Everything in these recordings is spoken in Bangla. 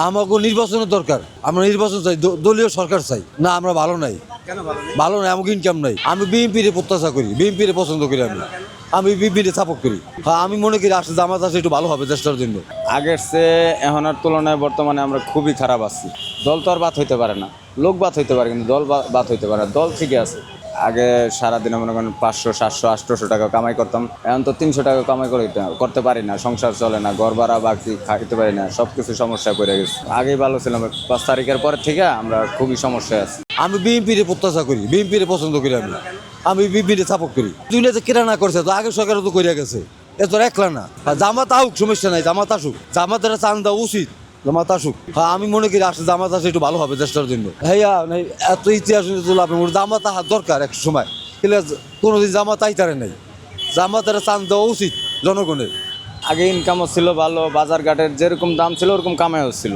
আমাকে নির্বাচনের দরকার। আমরা নির্বাচন চাই দলীয় সরকার চাই। না আমরা ভালো নাই। ভালো নাই? আমাকে ইনকাম নাই। আমি বিএনপির প্রত্যাশা করি বিএনপির পছন্দ করি আমি। আমি বিএনপির সাপোর্ট করি। হ্যাঁ আমি মনে করি আসলে জামাত আসলে একটু ভালো হবে চেষ্টার জন্য। আগের চেয়ে এখন আর তুলনায় বর্তমানে আমরা খুবই খারাপ আছি। দল তো আর বাদ হইতে পারে না। লোক বাদ হইতে পারে কিন্তু দল বাদ হইতে পারে না। দল ঠিকই আছে। আগে সারাদিনে মনে করেন পাঁচশো, সাতশো আটশোশো টাকা কামাই করতাম। এখন তো তিনশো টাকা কামাই করে করতে পারি না, সংসার চলে না, ঘর ভাড়া বাকি খাইতে পারি না সব কিছু সমস্যা পড়ে গেছে। আগেই ভালো ছিলাম পাঁচ তারিখের পর থেকে আমরা খুবই সমস্যায় আছি। আমি বিএনপির প্রত্যাশা করি, বিএনপির পছন্দ করি আমি। আমি বিএনপির সাপোর্ট করি। দুনিয়াতে কেনা না করছে, তো আগে সরকার তো করিয়া গেছে, এ একলা না। জামাত আহুক সমস্যা নাই, জামাত আসুক। জামাতের চান দেওয়া উচিত। জামাত আসুক। হ্যাঁ আমি মনে করি আসলে জামাত আসলে একটু ভালো হবে চেষ্টার জন্য। হ্যাঁ এত ইতিহাস লাভ জামাত আহার দরকার এক সময়। কিন্তু কোনোদিন জামাত আইতারে নেই। জামাতের চান দেওয়া উচিত জনগণের। আগে ইনকামও ছিল ভালো বাজার ঘাটের যেরকম দাম ছিল, ওরকম কামাই ছিল।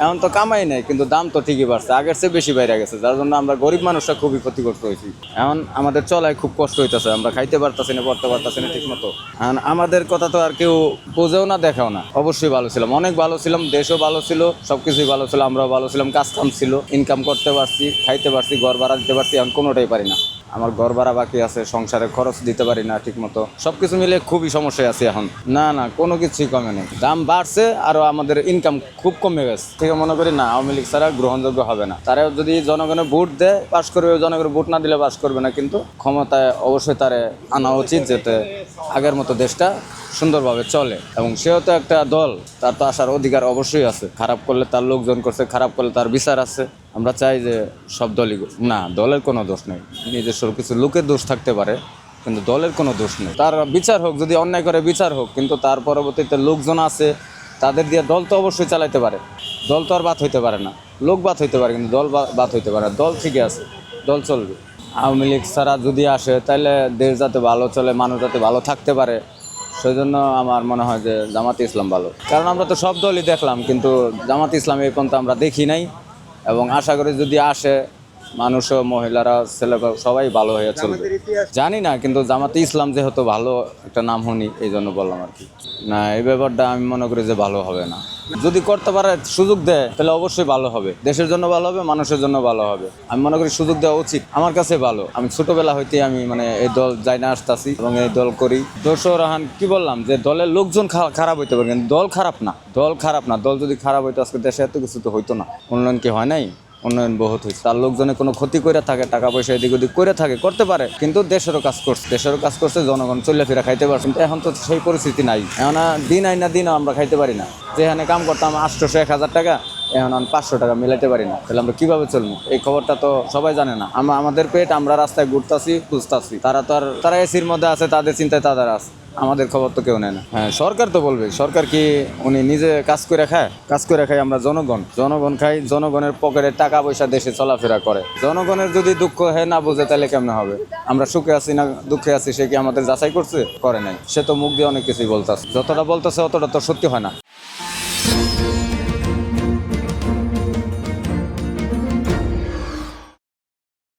এখন তো কামাই নেই, কিন্তু দাম তো ঠিকই বাড়ছে, আগের চেয়ে বেশি বাইরে গেছে, যার জন্য আমরা গরিব মানুষরা খুবই ক্ষতিগ্রস্ত হয়েছি। এখন আমাদের চলায় খুব কষ্ট হইতেছে, আমরা খাইতে পারতাছি না, পড়তে পারতাছি না ঠিক মতো এখন আমাদের কথা তো আর কেউ বোঝেও না, দেখাও না। অবশ্যই ভালো ছিলাম, অনেক ভালো ছিলাম, দেশও ভালো ছিল সব কিছুই ভালো ছিল, আমরাও ভালো ছিলাম, কাজ কাম ছিল ইনকাম করতে পারছি, খাইতে পারছি, ঘর ভাড়া দিতে পারছি, এখন কোনোটাই পারি না। আমার ঘর ভাড়া বাকি আছে, সংসারে খরচ দিতে পারি না ঠিক মতো সব কিছু মিলে খুবই সমস্যায় আছি এখন। না না, কোনো কিছুই কমে নেই। দাম বাড়ছে, আর আমাদের ইনকাম খুব কমে গেছে। থেকে মনে করি, না, আওয়ামী লীগ ছাড়া গ্রহণযোগ্য হবে না। তারা যদি জনগণের ভোট দেয়, পাশ করবে জনগণের ভোট না দিলে পাশ করবে না, কিন্তু ক্ষমতায় অবশ্যই তারে আনা উচিত যাতে আগের মতো দেশটা সুন্দরভাবে চলে। এবং সেও তো একটা দল, তার তো আসার অধিকার অবশ্যই আছে। খারাপ করলে তার লোকজন করছে, খারাপ করলে তার বিচার আছে। আমরা চাই যে সব দলই না, দলের কোনো দোষ নেই। নিজস্ব কিছু লোকের দোষ থাকতে পারে, কিন্তু দলের কোনো দোষ নেই। তার বিচার হোক, যদি অন্যায় করে বিচার হোক, কিন্তু তার পরবর্তীতে লোকজন আছে, তাদের দিয়ে দল তো অবশ্যই চালাইতে পারে। দল তো আর বাদ হইতে পারে না। লোক বাদ হইতে পারে, কিন্তু দল বাদ হইতে পারে না। দল ঠিকই আছে, দল চলবে। আওয়ামী লীগ ছাড়া যদি আসে তাহলে দেশ যাতে ভালো চলে, মানুষ যাতে ভালো থাকতে পারে। সেই জন্য আমার মনে হয় যে জামাত ইসলাম ভালো। কারণ আমরা তো সব দলই দেখলাম, কিন্তু জামাত ইসলাম এই পর্যন্ত আমরা দেখি নাই। এবং আশা করি যদি আসে মানুষও মহিলারা ছেলে সবাই ভালো হয়ে চলবে। জানি না কিন্তু জামাতে ইসলাম যেহেতু ভালো একটা নাম শুনি এই জন্য বললাম আর কি। না এই ব্যাপারটা আমি মনে করি যে ভালো হবে না। যদি করতে পারে সুযোগ দেয়, তাহলে অবশ্যই ভালো হবে। দেশের জন্য ভালো হবে, মানুষের জন্য ভালো হবে। আমি মনে করি সুযোগ দেওয়া উচিত। আমার কাছে ভালো। আমি ছোটবেলা হইতে আমি মানে এই দল যাই না আসতেছি এবং এই দল করি। দর্শক রাহান, কি বললাম যে দলের লোকজন খারাপ হইতে পারে, কিন্তু দল খারাপ না। দল খারাপ না। দল যদি খারাপ হইতো, আজকে দেশে এত কিছু তো হইতো না। উন্নয়ন কি হয় নাই? উন্নয়ন বহুত হয়েছে তার লোকজনে কোনো ক্ষতি করে থাকে, টাকা পয়সা এদিক ওদিক করে থাকে, করতে পারে, কিন্তু দেশেরও কাজ করছে। দেশেরও কাজ করছে, জনগণ চলে ফিরে খাইতে পারছে কিন্তু এখন তো সেই পরিস্থিতি নাই। এখন দিন আই না দিন আমরা খাইতে পারি না। যেখানে কাম করতাম আটশোশো এক হাজার টাকা, এখন আমি পাঁচশো টাকা মিলাইতে পারি না। তাহলে আমরা কীভাবে চলবো? এই খবরটা তো সবাই জানে না। আমরা আমাদের পেট, আমরা রাস্তায় ঘুরতাছি, খুঁজতাছি। তারা তো আর তারা এসির মধ্যে আছে, তাদের চিন্তায় তাদের আছে। আমাদের খবর তো কেউ নেয় না। হ্যাঁ সরকার তো বলবে। সরকার কি উনি নিজে কাজ করে খায়? কাজ করে খাই আমরা জনগণ। জনগণ খাই জনগণের পকেটে টাকা পয়সা দেশে চলাফেরা করে। জনগণের যদি দুঃখ হয় না বোঝে, তাহলে কেমনে হবে? আমরা সুখে আছি না দুঃখে আছি, সে কি আমাদের যাচাই করছে? করে নাই। সে তো মুখ দিয়ে অনেক কিছুই বলতেছে। যতটা বলতেছে, অতটা তো সত্যি হয় না।